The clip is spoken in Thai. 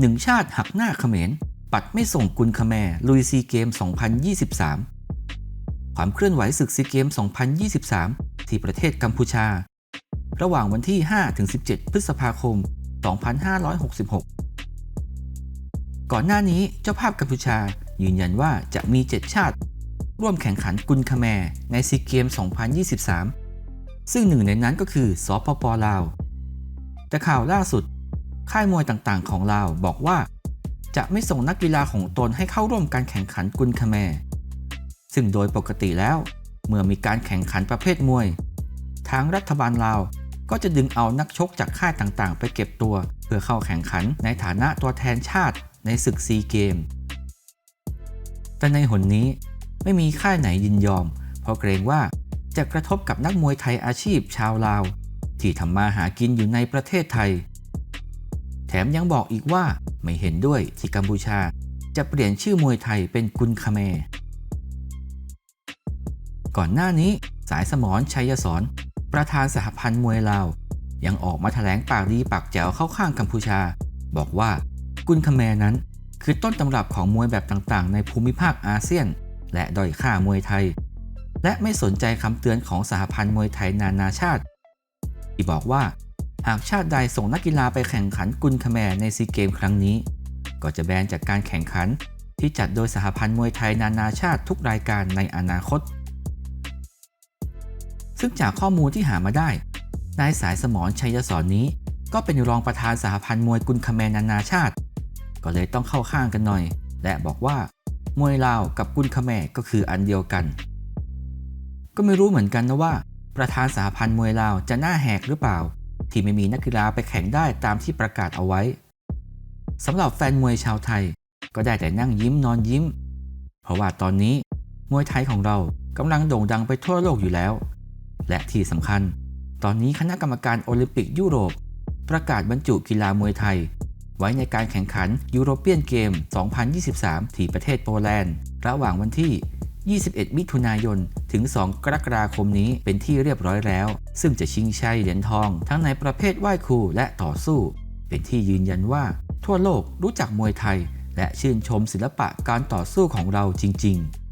หนึ่งชาติหักหน้าเขมร ปัดไม่ส่งกุลคแมร์ลุยซีเกม 2023 ความเคลื่อนไหวศึกซีเกม 2023 ที่ประเทศกัมพูชา ระหว่างวันที่ 5-17 พฤษภาคม 2566 ก่อนหน้านี้เจ้าภาพกัมพูชายืนยันว่าจะมี 7 ชาติ ร่วมแข่งขันกุลคแมร์ในซีเกม 2023 ซึ่งหนึ่งในนั้นก็คือสปปลาว แต่ข่าวล่าสุด ค่ายมวยต่างๆ ของลาวบอกว่า จะไม่ส่งนักกีฬาของตนให้เข้าร่วมการแข่งขันกุลคแมซึ่งโดยปกติแล้ว เมื่อมีการแข่งขันประเภทมวย ทางรัฐบาลลาวก็จะดึงเอานักชกจากค่ายต่างๆ ไปเก็บตัว เพื่อเข้าแข่งขันในฐานะตัวแทนชาติในศึกซีเกม แต่ในหนนี้ไม่มีค่ายไหนยินยอม เพราะเกรงว่าจะกระทบกับนักมวยไทยอาชีพชาวลาว ที่ทำมาหากินอยู่ในประเทศไทย มยังบอกอีกว่าไม่เห็นด้วยที่กัมพูชา จะเปลี่ยนชื่อมวยไทยเป็นกุนคาเม ก่อนหน้านี้สายสมรชัยสอนประธานสหพันธ์มวยลาว ยังออกมาแถลงปากดีปากแจ๋วเข้าข้างกัมพูชา บอกว่ากุนคาเมนั้น คือต้นตำรับของมวยแบบต่างๆ ในภูมิภาคอาเซียน และด้อยค่ามวยไทย และไม่สนใจคำเตือนของสหพันธ์มวยไทยนานาชาติ ที่บอกว่า หากชาติใดส่งนักกีฬาไปแข่งขันกุนคแมในซีเกมครั้งนี้ ก็จะแบนจากการแข่งขันที่จัดโดยสหพันธ์มวยไทยนานาชาติทุกรายการในอนาคต ซึ่งจากข้อมูลที่หามาได้ นายสายสมรชัยสอนนี้ ก็เป็นรองประธานสหพันธ์มวยกุนคแมนานาชาติ ก็เลยต้องเข้าข้างกันหน่อย และบอกว่ามวยลาวกับกุนคแมก็คืออันเดียวกัน ก็ไม่รู้เหมือนกันนะว่า ประธานสหพันธ์มวยลาวจะหน้าแหกหรือเปล่า ที่ไม่มีนักกีฬาไปแข่งได้ตามที่ประกาศเอาไว้สำหรับแฟนมวยชาวไทย ก็ได้แต่นั่งยิ้มนอนยิ้ม เพราะว่าตอนนี้มวยไทยของเรากำลังโด่งดังไปทั่วโลกอยู่แล้ว และที่สำคัญ ตอนนี้คณะกรรมการโอลิมปิกยุโรป ประกาศบรรจุกีฬามวยไทย ไว้ในการแข่งขันยูโรเปียนเกม 2023 ที่ประเทศโปแลนด์ ระหว่างวันที่ 21 มิถุนายน ถึง 2 กรกฎาคมนี้เป็นที่เรียบร้อยแล้ว ซึ่งจะชิงชัยเหรียญทอง ทั้งในประเภทว่ายครูและต่อสู้ เป็นที่ยืนยันว่า ทั่วโลกรู้จักมวยไทย และชื่นชมศิลปะการต่อสู้ของเราจริง ๆ